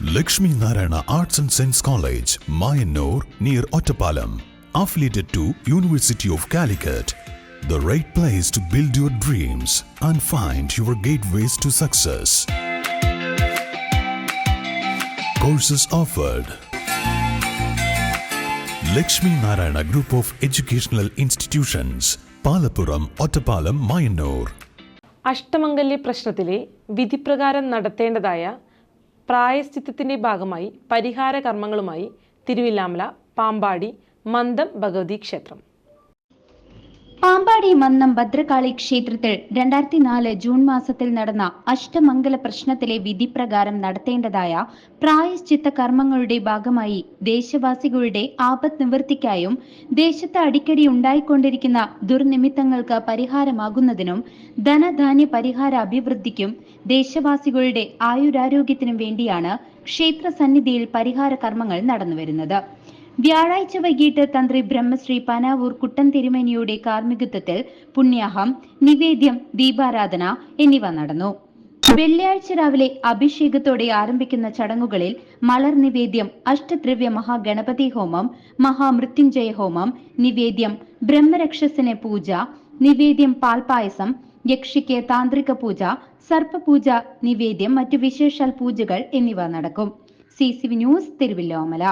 Lakshmi Narayana Arts and Science College, Mayanur, near Ottapalam. Affiliated to University of Calicut. The right place to build your dreams and find your gateways to success. Courses offered. Lakshmi Narayana Group of Educational Institutions, Palapuram, Ottapalam, Mayanur. അഷ്ടമംഗല്യ പ്രശ്നത്തിലെ വിധിപ്രകാരം നടത്തേണ്ടതായ പ്രായശ്ചിത്തത്തിന്റെ ഭാഗമായി പരിഹാര കർമ്മങ്ങളുമായി തിരുവില്ലാമല പാമ്പാടി മന്ദം ഭഗവതി ക്ഷേത്രം. പാമ്പാടി മന്നം ഭദ്രകാളി ക്ഷേത്രത്തിൽ രണ്ടായിരത്തി നാല് June മാസത്തിൽ നടന്ന അഷ്ടമംഗല പ്രശ്നത്തിലെ വിധിപ്രകാരം നടത്തേണ്ടതായ പ്രായശ്ചിത്ത കർമ്മങ്ങളുടെ ഭാഗമായി ദേശവാസികളുടെ ആപത് നിവൃത്തിക്കായും ദേശത്ത് അടിക്കടി ഉണ്ടായിക്കൊണ്ടിരിക്കുന്ന ദുർനിമിത്തങ്ങൾക്ക് പരിഹാരമാകുന്നതിനും ധനധാന്യ പരിഹാര അഭിവൃദ്ധിക്കും ദേശവാസികളുടെ ആയുരാരോഗ്യത്തിനും വേണ്ടിയാണ് ക്ഷേത്ര സന്നിധിയിൽ പരിഹാര കർമ്മങ്ങൾ നടന്നുവരുന്നത്. വ്യാഴാഴ്ച വൈകിട്ട് തന്ത്രി ബ്രഹ്മശ്രീ പനാവൂർ കുട്ടൻ തിരുമേനിയുടെ കാർമ്മികത്വത്തിൽ പുണ്യാഹം നിവേദ്യം ദീപാരാധന എന്നിവ നടന്നു. വെള്ളിയാഴ്ച രാവിലെ അഭിഷേകത്തോടെ ആരംഭിക്കുന്ന ചടങ്ങുകളിൽ മലർ നിവേദ്യം അഷ്ടദ്രവ്യ മഹാഗണപതി ഹോമം മഹാമൃത്യുഞ്ജയ ഹോമം നിവേദ്യം ബ്രഹ്മരക്ഷസിന് പൂജ നിവേദ്യം പാൽപായസം യക്ഷിക്ക് താന്ത്രിക പൂജ സർപ്പപൂജ നിവേദ്യം മറ്റു വിശേഷാൽ പൂജകൾ എന്നിവ നടക്കും. C news Thiruvilwamala